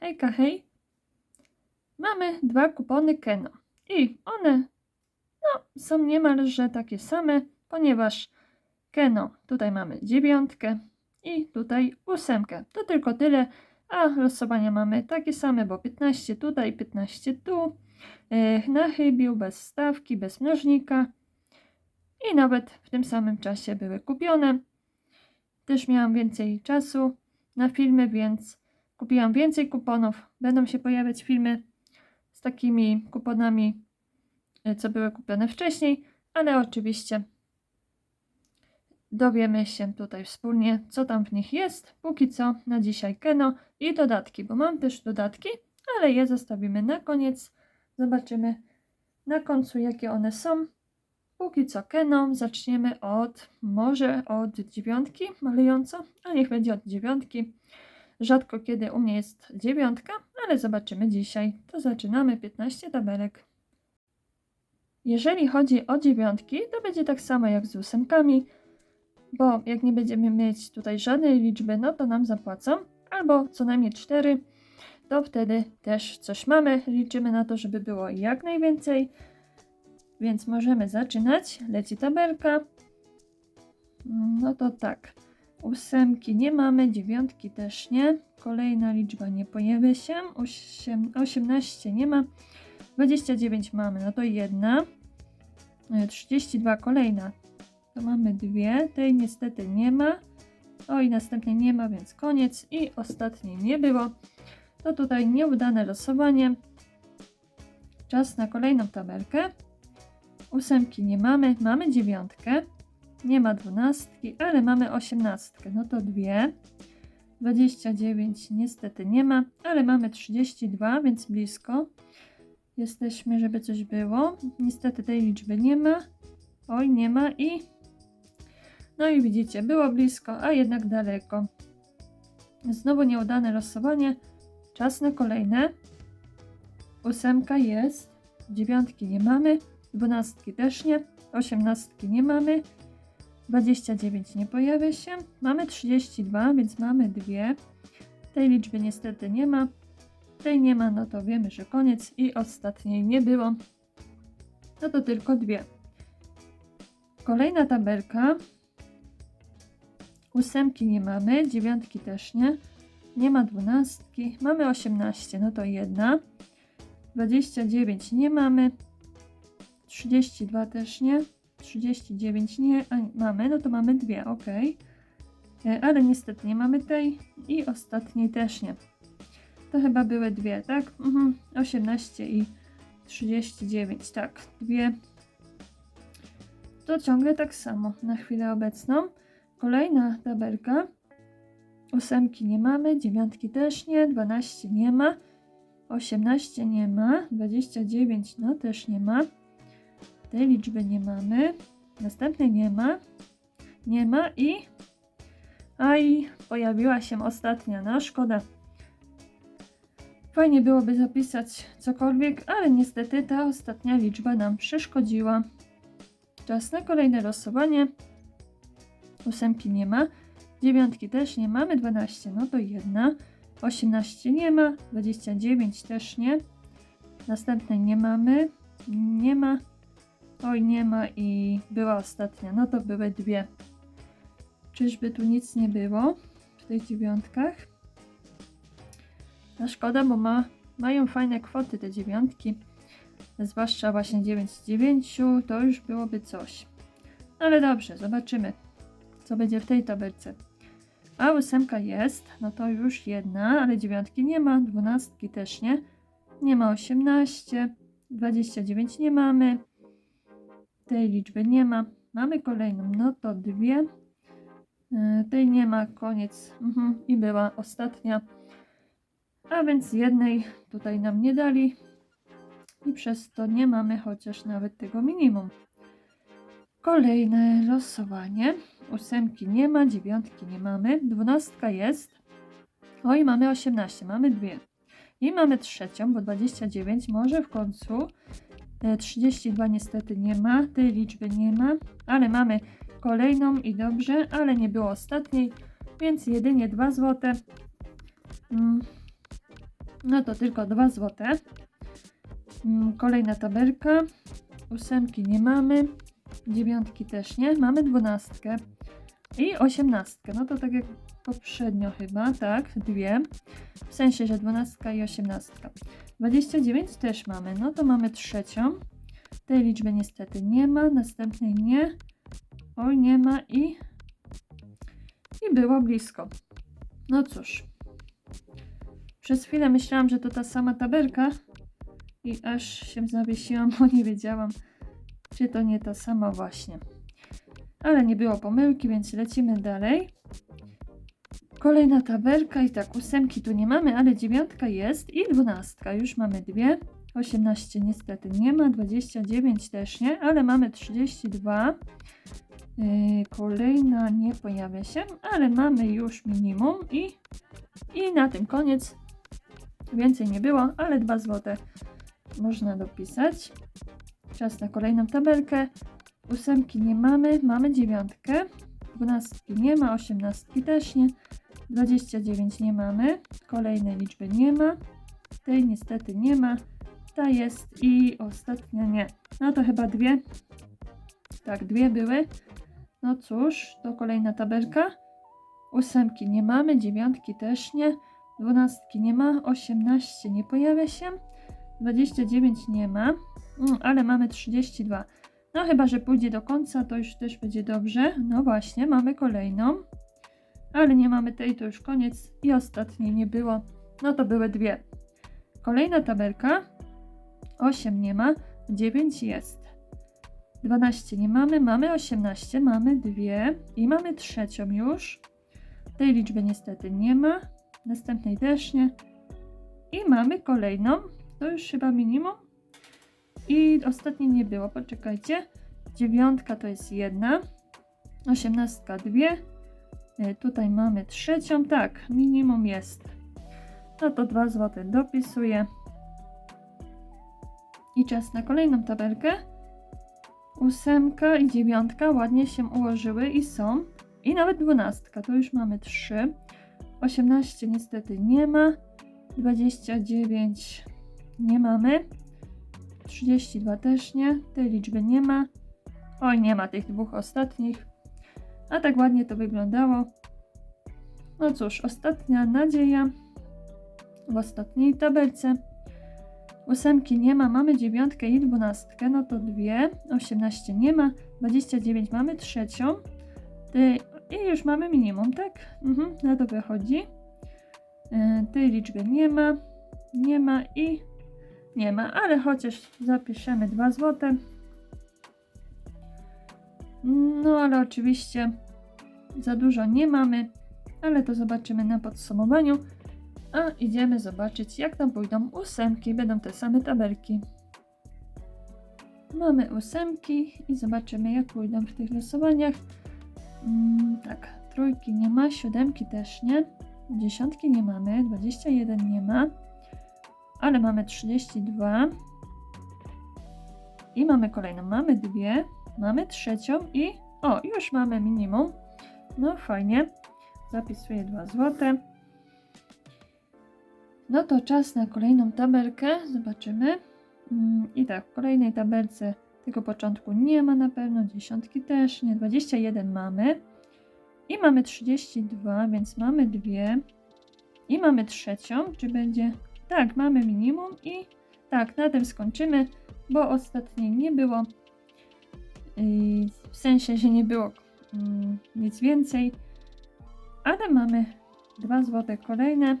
Hejka, hej. Mamy dwa kupony Keno. I one, no, są niemalże takie same, ponieważ Keno, tutaj mamy dziewiątkę i tutaj ósemkę. To tylko tyle, a losowania mamy takie same, bo 15 tutaj, 15 tu. Na chybił, bez stawki, bez mnożnika. I nawet w tym samym czasie były kupione. Też miałam więcej czasu na filmy, więc kupiłam więcej kuponów. Będą się pojawiać filmy z takimi kuponami, y, co były kupione wcześniej, ale oczywiście dowiemy się tutaj wspólnie, co tam w nich jest. Póki co na dzisiaj Keno i dodatki, bo mam też dodatki, ale je zostawimy na koniec. Zobaczymy na końcu, jakie one są. Póki co Keno, zaczniemy od, może od dziewiątki malejąco, a niech będzie od dziewiątki. Rzadko kiedy u mnie jest dziewiątka, ale zobaczymy dzisiaj. To zaczynamy 15 tabelek. Jeżeli chodzi o dziewiątki, to będzie tak samo jak z ósemkami, bo jak nie będziemy mieć tutaj żadnej liczby, no to nam zapłacą, albo co najmniej 4, to wtedy też coś mamy. Liczymy na to, żeby było jak najwięcej, więc możemy zaczynać. Leci tabelka. No to tak. Ósemki nie mamy, dziewiątki też nie. Kolejna liczba nie pojawia się. Osiem, 18 nie ma. 29 mamy, no to jedna. E, 32 kolejna. To mamy dwie. Tej niestety nie ma. O i następnej nie ma, więc koniec. I ostatniej nie było. To tutaj nieudane losowanie. Czas na kolejną tabelkę. Ósemki nie mamy. Mamy dziewiątkę. Nie ma dwunastki, ale mamy osiemnastkę. No to dwie. 29 niestety nie ma, ale mamy 32, więc blisko. Jesteśmy, żeby coś było. Niestety tej liczby nie ma. Oj, nie ma i... No i widzicie, było blisko, a jednak daleko. Znowu nieudane losowanie. Czas na kolejne. Ósemka jest. Dziewiątki nie mamy. Dwunastki też nie. Osiemnastki nie mamy. 29 nie pojawia się. Mamy 32, więc mamy dwie. Tej liczby niestety nie ma. Tej nie ma, no to wiemy, że koniec. I ostatniej nie było. No to tylko dwie. Kolejna tabelka. Ósemki nie mamy, dziewiątki też nie. Nie ma dwunastki. Mamy 18, no to jedna. 29 nie mamy. 32 też nie. 39 nie mamy, no to mamy dwie, ok. E, Ale niestety nie mamy tej i ostatniej też nie. To chyba były dwie, tak? Mhm. 18 i 39, tak, dwie. To ciągle tak samo na chwilę obecną. Kolejna tabelka. Ósemki nie mamy, dziewiątki też nie, 12 nie ma, 18 nie ma, 29 no też nie ma. Tej liczby nie mamy. Następnej nie ma. Nie ma i... Aj, pojawiła się ostatnia. No szkoda. Fajnie byłoby zapisać cokolwiek, ale niestety ta ostatnia liczba nam przeszkodziła. Czas na kolejne losowanie. Ósemki nie ma. Dziewiątki też nie mamy. 12 no to jedna. 18 nie ma. 29 też nie. Następnej nie mamy. Nie ma. Oj, nie ma i była ostatnia. No to były dwie. Czyżby tu nic nie było w tych dziewiątkach? No szkoda, bo ma, mają fajne kwoty te dziewiątki. Zwłaszcza właśnie 9 z 9 to już byłoby coś. Ale dobrze, zobaczymy, co będzie w tej tabelce. A ósemka jest, no to już jedna, ale dziewiątki nie ma, dwunastki też nie. Nie ma 18, 29 nie mamy, tej liczby nie ma. Mamy kolejną, no to dwie. E, Tej nie ma, koniec. Mhm. I była ostatnia. A więc jednej tutaj nam nie dali. I przez to nie mamy chociaż nawet tego minimum. Kolejne losowanie. Ósemki nie ma, dziewiątki nie mamy. Dwunastka jest. Oj, mamy 18, mamy dwie. I mamy trzecią, bo 29 może w końcu 32 niestety nie ma, tej liczby nie ma, ale mamy kolejną i dobrze, ale nie było ostatniej, więc jedynie 2 złote. Mm. No to tylko 2 złote. Mm, Kolejna tabelka. Ósemki nie mamy. Dziewiątki też nie. Mamy dwunastkę. I osiemnastkę. No to tak jak poprzednio chyba, tak? Dwie. W sensie, że dwunastka i osiemnastka. 29 też mamy. No to mamy trzecią. Tej liczby niestety nie ma. Następnej nie. Oj, nie ma i... I było blisko. No cóż. Przez chwilę myślałam, że to ta sama tabelka i aż się zawiesiłam, bo nie wiedziałam, czy to nie ta sama właśnie. Ale nie było pomyłki, więc lecimy dalej. Kolejna tabelka i tak, ósemki tu nie mamy, ale dziewiątka jest i dwunastka. Już mamy dwie. 18 niestety nie ma, 29 też nie, ale mamy 32. Yy, kolejna nie pojawia się, ale mamy już minimum i, i na tym koniec. Więcej nie było, ale 2 złote można dopisać. Czas na kolejną tabelkę. Ósemki nie mamy, mamy dziewiątkę. Dwunastki nie ma, osiemnastki też nie. 29 nie mamy. Kolejnej liczby nie ma. Tej niestety nie ma. Ta jest i ostatnia nie. No to chyba dwie. Tak, dwie były. No cóż, to kolejna tabelka. Ósemki nie mamy, dziewiątki też nie. Dwunastki nie ma, 18 nie pojawia się. 29 nie ma, mm, ale mamy 32. No chyba, że pójdzie do końca, to już też będzie dobrze. No właśnie, mamy kolejną. Ale nie mamy tej, to już koniec. I ostatniej nie było. No to były dwie. Kolejna tabelka. 8 nie ma, 9 jest. 12 nie mamy, mamy 18, mamy dwie i mamy trzecią już. Tej liczby niestety nie ma. Następnej też nie. I mamy kolejną. To już chyba minimum. I ostatniej nie było, poczekajcie. Dziewiątka to jest jedna. Osiemnastka dwie. E, Tutaj mamy trzecią. Tak, minimum jest. No to dwa złote dopisuję. I czas na kolejną tabelkę. Ósemka i dziewiątka ładnie się ułożyły i są. I nawet dwunastka, to już mamy trzy. 18 niestety nie ma. 29 nie mamy. 32 też nie. Tej liczby nie ma. Oj, nie ma tych dwóch ostatnich. A tak ładnie to wyglądało. No cóż, ostatnia nadzieja w ostatniej tabelce. Ósemki nie ma, mamy dziewiątkę i dwunastkę, no to dwie. 18 nie ma, 29 mamy trzecią. Ty, I już mamy minimum, tak? Mhm, na to wychodzi. Yy, tej liczby nie ma, nie ma i nie ma, ale chociaż zapiszemy 2 złote. No ale oczywiście za dużo nie mamy, ale to zobaczymy na podsumowaniu. A idziemy zobaczyć jak tam pójdą ósemki, będą te same tabelki. Mamy ósemki i zobaczymy jak pójdą w tych losowaniach. Mm, tak, trójki nie ma, siódemki też nie, dziesiątki nie mamy, 21 nie ma, ale mamy 32 i mamy kolejną, mamy dwie, mamy trzecią i o, już mamy minimum. No fajnie, zapisuję 2 złote. No to czas na kolejną tabelkę, zobaczymy. Mm, I tak, w kolejnej tabelce tego początku nie ma na pewno, dziesiątki też nie, 21 mamy. I mamy 32, więc mamy dwie. I mamy trzecią, czy będzie... Tak, mamy minimum i tak, na tym skończymy, bo ostatniej nie było. W sensie, że nie było mm, nic więcej. Ale mamy dwa złote kolejne.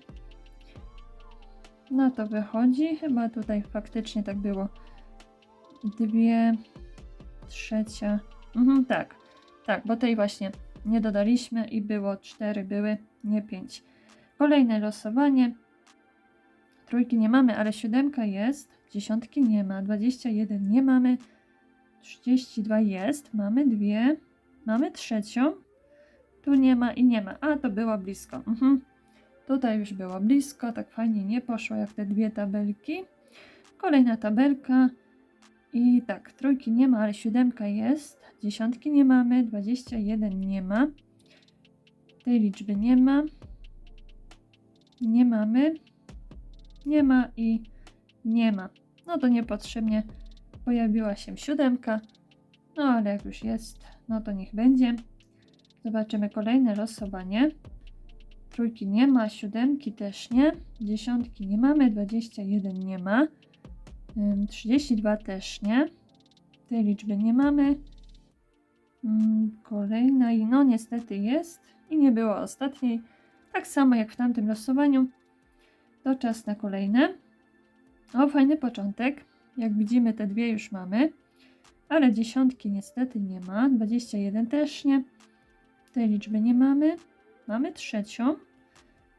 No to wychodzi. Chyba tutaj faktycznie tak było. Dwie, trzecia. Mhm, tak, tak, bo tej właśnie nie dodaliśmy i było cztery były, nie pięć. Kolejne losowanie. Trójki nie mamy, ale siódemka jest. Dziesiątki nie ma. 21 nie mamy. 32 jest. Mamy dwie. Mamy trzecią. Tu nie ma i nie ma. A, to było blisko. Mhm. Tutaj już było blisko. Tak fajnie nie poszło jak te dwie tabelki. Kolejna tabelka. I tak, trójki nie ma, ale siódemka jest. Dziesiątki nie mamy. 21 nie ma. Tej liczby nie ma. Nie mamy. nie ma i nie ma. No to niepotrzebnie pojawiła się siódemka. No ale jak już jest, no to niech będzie. Zobaczymy kolejne losowanie. Trójki nie ma, siódemki też nie, dziesiątki nie mamy, 21 nie ma, ym, 32 też nie. Tej liczby nie mamy. Kolejna i no niestety jest i nie było ostatniej. Tak samo jak w tamtym losowaniu. To czas na kolejne. O, fajny początek. Jak widzimy, te dwie już mamy. Ale dziesiątki niestety nie ma. 21 też nie. Tej liczby nie mamy. Mamy trzecią.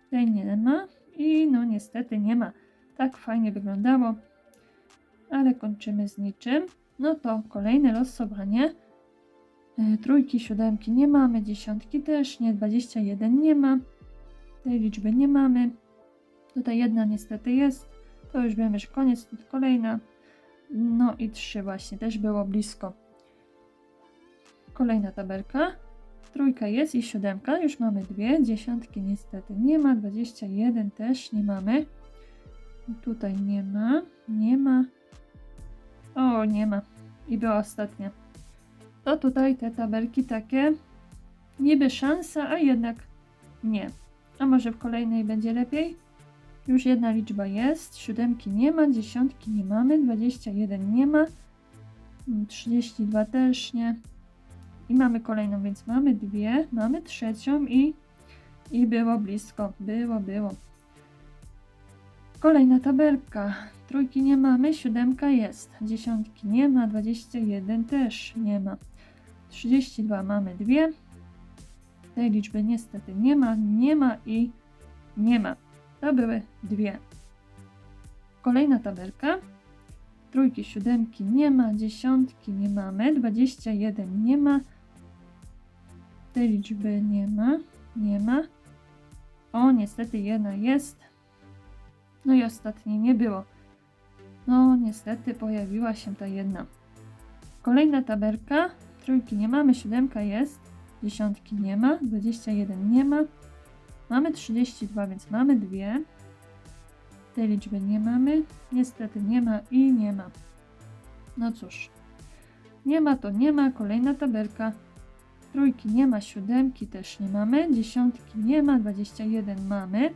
Tej nie ma. I no niestety nie ma. Tak fajnie wyglądało. Ale kończymy z niczym. No to kolejne losowanie. E, Trójki, siódemki nie mamy, dziesiątki też nie, 21 nie ma. Tej liczby nie mamy. Tutaj jedna niestety jest. To już wiemy, że koniec. Kolejna. No i trzy właśnie, też było blisko. Kolejna tabelka. Trójka jest i siódemka. Już mamy dwie. Dziesiątki niestety nie ma. 21 też nie mamy. Tutaj nie ma. Nie ma. O, nie ma. I była ostatnia. To tutaj te tabelki takie niby szansa, a jednak nie. A może w kolejnej będzie lepiej? Już jedna liczba jest, siódemki nie ma, dziesiątki nie mamy, 21 nie ma, mm, 32 też nie. I mamy kolejną, więc mamy dwie, mamy trzecią i, i było blisko, było, było. Kolejna tabelka. Trójki nie mamy, siódemka jest, dziesiątki nie ma, 21 też nie ma. 32 mamy dwie. Tej liczby niestety nie ma, nie ma i nie ma. To były dwie. Kolejna tabelka. Trójki, siódemki nie ma, dziesiątki nie mamy, 21 nie ma. Tej liczby nie ma, nie ma. O, niestety jedna jest. No i ostatniej nie było. No, niestety pojawiła się ta jedna. Kolejna tabelka. Trójki nie mamy, siódemka jest, dziesiątki nie ma, 21 nie ma. Mamy 32, więc mamy dwie. Tej liczby nie mamy. Niestety nie ma i nie ma. No cóż. Nie ma to nie ma. Kolejna tabelka. Trójki nie ma, siódemki też nie mamy. Dziesiątki nie ma, 21 mamy.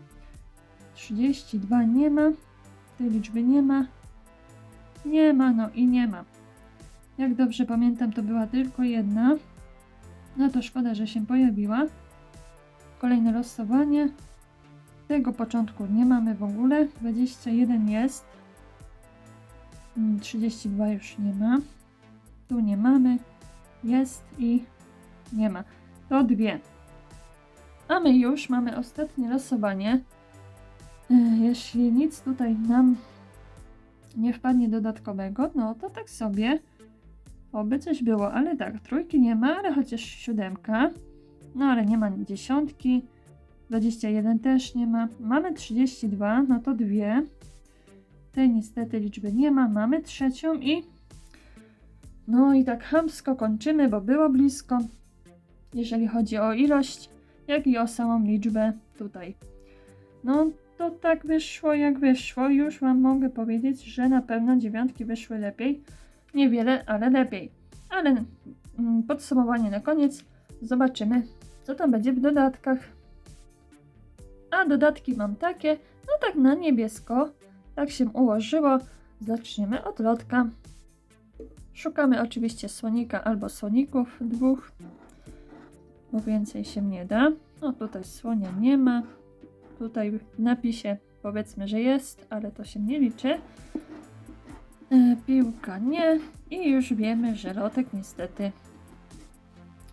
32 nie ma. Tej liczby nie ma. Nie ma, no i nie ma. Jak dobrze pamiętam, to była tylko jedna. No to szkoda, że się pojawiła. Kolejne losowanie. Tego początku nie mamy w ogóle. 21 jest. Mm, 32 już nie ma. Tu nie mamy. Jest i nie ma. To dwie. A my już mamy ostatnie losowanie. Jeśli nic tutaj nam nie wpadnie dodatkowego, no to tak sobie Oby coś było, ale tak, trójki nie ma, ale chociaż siódemka. No ale nie ma dziesiątki. 21 też nie ma. Mamy 32, no to dwie. Tej niestety liczby nie ma. Mamy trzecią i... No i tak hamsko kończymy, bo było blisko. Jeżeli chodzi o ilość, jak i o samą liczbę tutaj. No to tak wyszło jak wyszło. Już wam mogę powiedzieć, że na pewno dziewiątki wyszły lepiej. Niewiele, ale lepiej. Ale mm, podsumowanie na koniec. Zobaczymy, co tam będzie w dodatkach. A dodatki mam takie, no tak na niebiesko. Tak się ułożyło. Zaczniemy od lotka. Szukamy oczywiście słonika albo słoników dwóch, bo więcej się nie da. No tutaj słonia nie ma. Tutaj w napisie powiedzmy, że jest, ale to się nie liczy. E, piłka nie. I już wiemy, że lotek niestety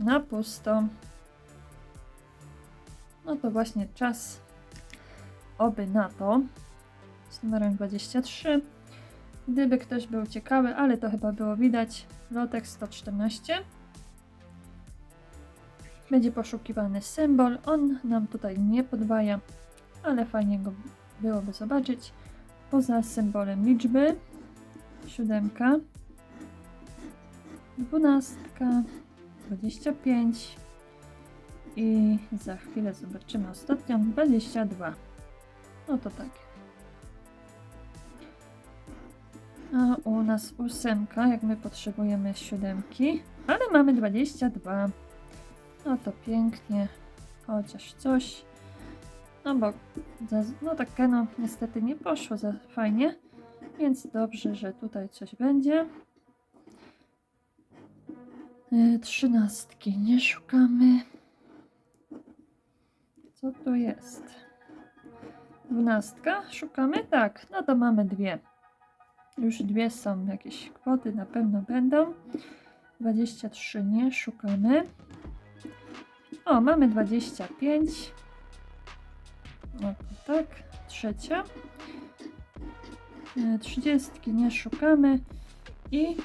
na pusto. No to właśnie czas oby na to. Z numerem 23. Gdyby ktoś był ciekawy, ale to chyba było widać. Lotek 114. Będzie poszukiwany symbol. On nam tutaj nie podwaja, ale fajnie go byłoby zobaczyć. Poza symbolem liczby siódemka, dwunastka, dwadzieścia pięć i za chwilę zobaczymy ostatnią, 22. No to tak. A u nas ósemka, jak my potrzebujemy siódemki, ale mamy 22. No to pięknie, chociaż coś. No bo, za, no tak no niestety nie poszło za fajnie, więc dobrze, że tutaj coś będzie. Y, Trzynastki nie szukamy. Co to jest? Dwunastka szukamy? Tak, no to mamy dwie. Już dwie są jakieś kwoty, na pewno będą. 23 nie szukamy. O, mamy 25. No to tak, trzecia. E, 30 nie szukamy. I,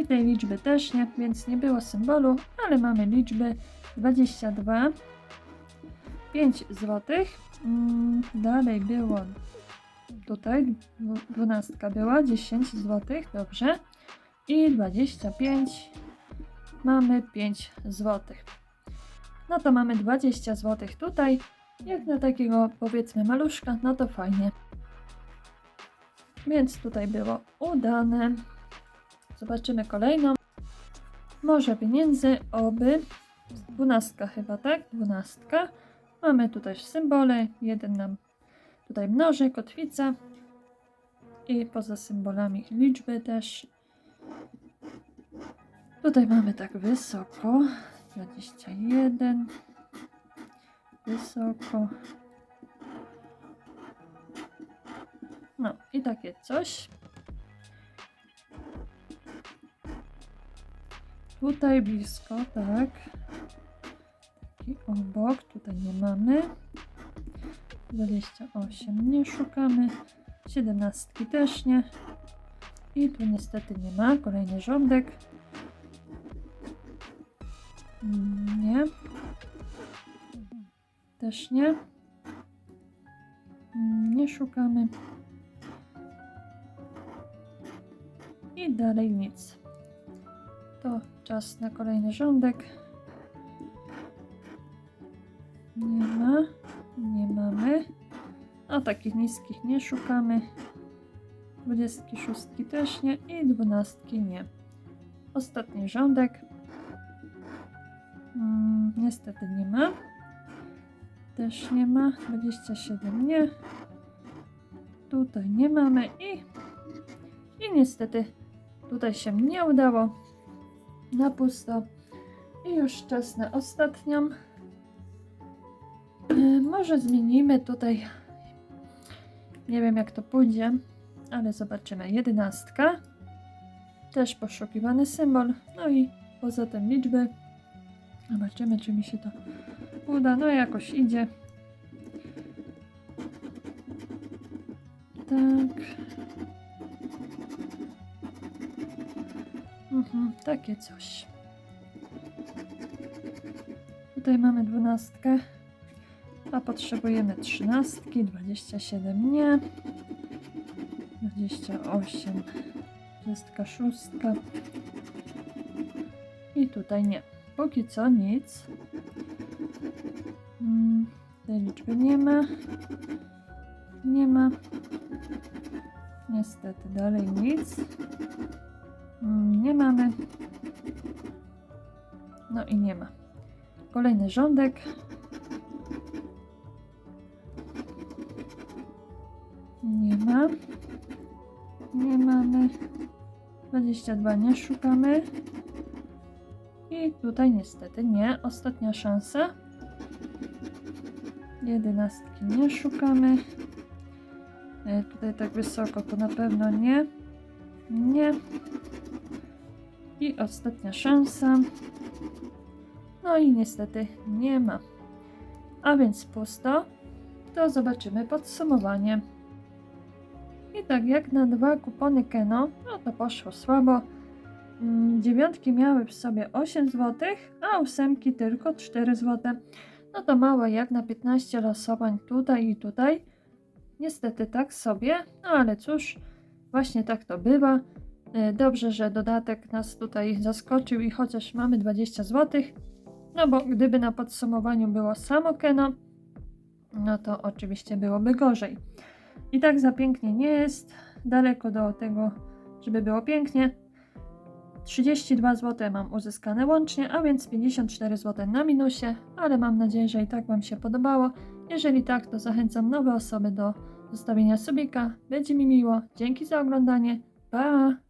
I tej liczby też nie, więc nie było symbolu, ale mamy liczby 22. 5 złotych. Mm, dalej było tutaj dwu- dwunastka była, 10 zł, dobrze. I 25 mamy 5 zł. No to mamy 20 zł tutaj. Jak na takiego powiedzmy maluszka, no to fajnie. Więc tutaj było udane. Zobaczymy kolejną. Morze pieniędzy, oby. Dwunastka chyba, tak? Dwunastka. Mamy tutaj symbole. Jeden nam tutaj mnoży, kotwica. I poza symbolami liczby też. Tutaj mamy tak wysoko. 21. Wysoko. No i takie coś. Tutaj blisko, tak. Taki obok, tutaj nie mamy. 28 nie szukamy. 17 też nie. I tu niestety nie ma. Kolejny rządek. Mm, Nie. Też nie. Mm, Nie szukamy. I dalej nic. To czas na kolejny rządek. Nie ma. Nie mamy. A takich niskich nie szukamy. 26 też nie i 12 nie. Ostatni rządek. Mm, niestety nie ma. Też nie ma. 27 nie. Tutaj nie mamy i, i niestety tutaj się nie udało. Na pusto. I już czas na ostatnią. E, Może zmienimy tutaj. Nie wiem jak to pójdzie, ale zobaczymy. Jedenastka. Też poszukiwany symbol. No i poza tym liczby. Zobaczymy, czy mi się to uda. No jakoś idzie. Tak. Mhm, takie coś. Tutaj mamy dwunastkę, a potrzebujemy trzynastki, 27 nie, 28, 26 i tutaj nie. Póki co nic. Mm, tej liczby nie ma. Nie ma. Niestety dalej nic. Mm, Nie mamy. No i nie ma. Kolejny rządek. Nie ma. Nie mamy. 22 nie szukamy. I tutaj niestety nie. Ostatnia szansa. Jedenastki nie szukamy. E, Tutaj tak wysoko to na pewno nie. Nie. I ostatnia szansa. No i niestety nie ma. A więc pusto. To zobaczymy podsumowanie. I tak jak na dwa kupony Keno, no to poszło słabo. Mm, Dziewiątki miały w sobie 8 zł, a ósemki tylko 4 zł. No to mało jak na 15 losowań tutaj i tutaj. Niestety tak sobie, no ale cóż, właśnie tak to bywa. E, Dobrze, że dodatek nas tutaj zaskoczył i chociaż mamy 20 zł, no bo gdyby na podsumowaniu było samo Keno, no to oczywiście byłoby gorzej. I tak za pięknie nie jest. daleko do tego, żeby było pięknie. 32 zł mam uzyskane łącznie, a więc 54 zł na minusie, ale mam nadzieję, że i tak Wam się podobało. Jeżeli tak, to zachęcam nowe osoby do zostawienia subika. Będzie mi miło. Dzięki za oglądanie. Pa!